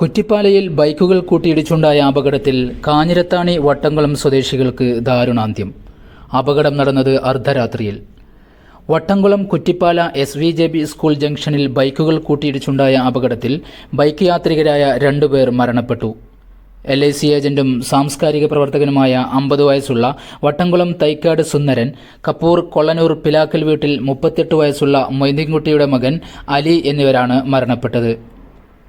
കുറ്റിപ്പാലയിൽ ബൈക്കുകൾ കൂട്ടിയിടിച്ചുണ്ടായ അപകടത്തിൽ കാഞ്ഞിരത്താണി വട്ടംകുളം സ്വദേശികൾക്ക് ദാരുണാന്ത്യം. അപകടം നടന്നത് അർദ്ധരാത്രിയിൽ. Vattamkulam Kuttippala S V J B school ജംഗ്ഷനിൽ ബൈക്കുകൾ കൂട്ടിയിടിച്ചുണ്ടായ അപകടത്തിൽ ബൈക്ക് യാത്രികരായ രണ്ടുപേർ മരണപ്പെട്ടു. എൽ ഐ സി ഏജന്റും സാംസ്കാരിക പ്രവർത്തകനുമായ അമ്പത് വയസ്സുള്ള വട്ടംകുളം തൈക്കാട് സുന്ദരൻ കപ്പൂർ കൊള്ളനൂർ പിലാക്കൽ വീട്ടിൽ മുപ്പത്തെട്ട് വയസ്സുള്ള മൊയ്തീൻകുട്ടിയുടെ മകൻ അലി എന്നിവരാണ് മരണപ്പെട്ടത്.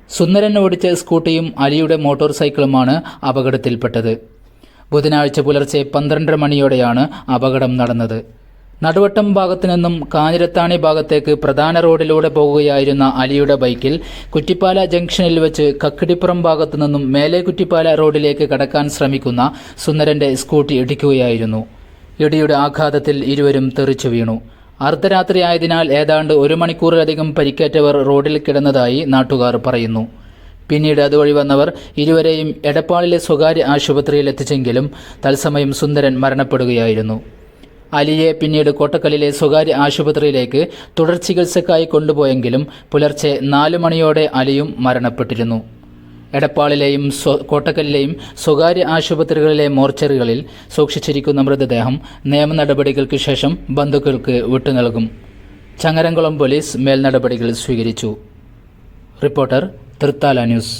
സുന്ദരൻ ഓടിച്ച സ്കൂട്ടിയും അലിയുടെ മോട്ടോർ സൈക്കിളുമാണ് അപകടത്തിൽപ്പെട്ടത്. ബുധനാഴ്ച പുലർച്ചെ പന്ത്രണ്ടര മണിയോടെയാണ് അപകടം നടന്നത്. നടുവട്ടം ഭാഗത്തു നിന്നും കാഞ്ഞിരത്താണി ഭാഗത്തേക്ക് പ്രധാന റോഡിലൂടെ പോകുകയായിരുന്ന അലിയുടെ ബൈക്കിൽ കുറ്റിപ്പാല ജംഗ്ഷനിൽ വെച്ച് കക്കിടിപ്പുറം ഭാഗത്തു നിന്നും മേലെ കുറ്റിപ്പാല റോഡിലേക്ക് കടക്കാൻ ശ്രമിക്കുന്ന സുന്ദരന്റെ സ്കൂട്ടി ഇടിക്കുകയായിരുന്നു. ഇടിയുടെ ആഘാതത്തിൽ ഇരുവരും തെറിച്ചു വീണു. അർദ്ധരാത്രി ആയതിനാൽ ഏതാണ്ട് ഒരു മണിക്കൂറിലധികം പരിക്കേറ്റവർ റോഡിൽ കിടന്നതായി നാട്ടുകാർ പറയുന്നു. പിന്നീട് അതുവഴി വന്നവർ ഇരുവരെയും എടപ്പാളിലെ സ്വകാര്യ ആശുപത്രിയിൽ എത്തിച്ചെങ്കിലും തത്സമയം സുന്ദരൻ മരണപ്പെടുകയായിരുന്നു. അലിയെ പിന്നീട് കോട്ടക്കലിലെ സ്വകാര്യ ആശുപത്രിയിലേക്ക് തുടർ ചികിത്സക്കായി കൊണ്ടുപോയെങ്കിലും പുലർച്ചെ നാല് മണിയോടെ അലിയും മരണപ്പെട്ടിരുന്നു. എടപ്പാളിലെയും കോട്ടക്കലിലെയും സ്വകാര്യ ആശുപത്രികളിലെ മോർച്ചറികളിൽ സൂക്ഷിച്ചിരിക്കുന്ന മൃതദേഹം നിയമ നടപടികൾക്ക് ശേഷം ബന്ധുക്കൾക്ക് വിട്ടുനൽകും ചങ്ങരംകുളം പോലീസ് മേൽനടപടികൾ സ്വീകരിച്ചു. Reporter Thrithala news.